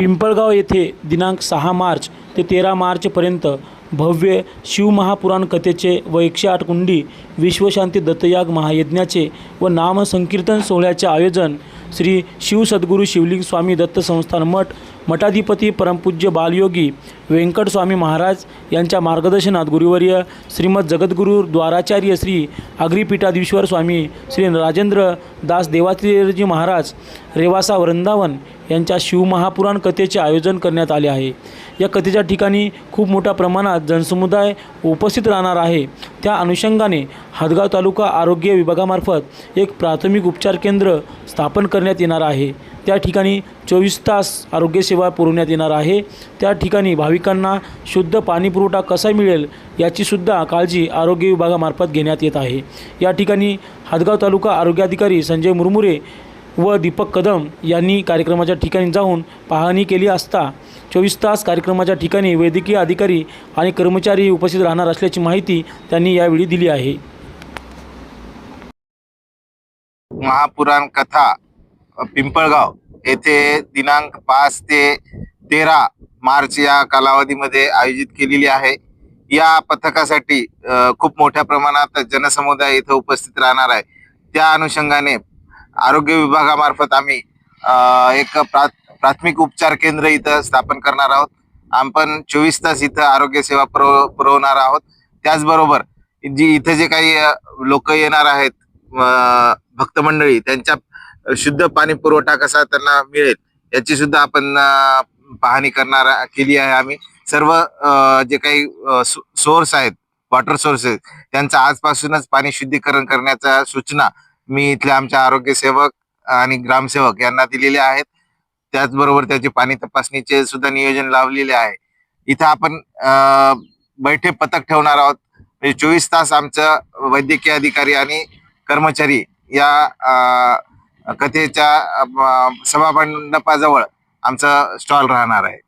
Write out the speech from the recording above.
पिंपळगाव येथे दिनांक सहा मार्च ते तेरा मार्चपर्यंत भव्य शिवमहापुराण कथेचे व एकशे आठ कुंडी विश्वशांती दत्तयाग महायज्ञाचे व नामसंकीर्तन सोहळ्याचे आयोजन श्री शिवसद्गुरू शिवलिंग स्वामी दत्त संस्थान मठ मठाधिपती परमपूज्य बालयोगी व्यंकटस्वामी महाराज यांच्या मार्गदर्शनात गुरुवर्य श्रीमद जगद्गुरू द्वाराचार्य श्री अग्रिपीठाधीश्वर स्वामी श्री राजेंद्र दास देवातीर्जी महाराज रेवासा वृंदावन यांच्या शिवमहापुराण कथेचे आयोजन करण्यात आले आहे. या कथेच्या ठिकाणी खूप मोठ्या प्रमाणात जनसमुदाय उपस्थित राहणार आहे. त्या अनुषंगाने हदगाव तालुका आरोग्य विभागामार्फत एक प्राथमिक उपचार केंद्र स्थापन करण्यात येणार आहे. त्या ठिकाणी चोवीस तास आरोग्यसेवा पुरवण्यात येणार आहे. त्या ठिकाणी भाविकांना शुद्ध पाणीपुरवठा कसा मिळेल याचीसुद्धा काळजी आरोग्य विभागामार्फत घेण्यात येत आहे. या ठिकाणी हदगाव तालुका आरोग्याधिकारी संजय मुरमुरे व दीपक कदम यांनी कार्यक्रमाच्या ठिकाणी जाऊन पाहणी केली असता चोवीस तास कार्यक्रमाच्या ठिकाणी वैद्यकीय अधिकारी आणि कर्मचारी उपस्थित राहणार असल्याची माहिती त्यांनी यावेळी दिली आहे. महापुराण कथा पिंपळगाव येथे दिनांक पाच ते तेरा मार्च या कालावधीमध्ये आयोजित केलेली आहे. या पथकासाठी खूप मोठ्या प्रमाणात जनसमुदाय इथं उपस्थित राहणार आहे. त्या अनुषंगाने आरोग्य विभागामार्फत आम्ही एक प्राथमिक उपचार केंद्र इथं स्थापन करणार आहोत. आपण चोवीस तास इथं आरोग्य सेवा पुरव पुरवणार आहोत. त्याचबरोबर जी इथं जे काही लोक येणार आहेत भक्त मंडळी त्यांच्या शुद्ध पाणी पुरवठा कसा त्यांना मिळेल याची सुद्धा आपण पाहणी करणार केली आहे आम्ही. सर्व जे काही सोर्स आहेत वॉटर सोर्सेस त्यांचं आजपासूनच पाणी शुद्धीकरण करण्याच्या सूचना मी इथल्या आमच्या आरोग्य सेवक आणि ग्रामसेवक यांना दिलेल्या आहेत. त्याचबरोबर त्याची पाणी तपासणीचे सुद्धा नियोजन लावलेले आहे. इथं आपण बैठे पथक ठेवणार आहोत. म्हणजे चोवीस तास आमचं वैद्यकीय अधिकारी आणि कर्मचारी या कथेच्या सभामंडपाजवळ आमचा स्टॉल राहणार आहे.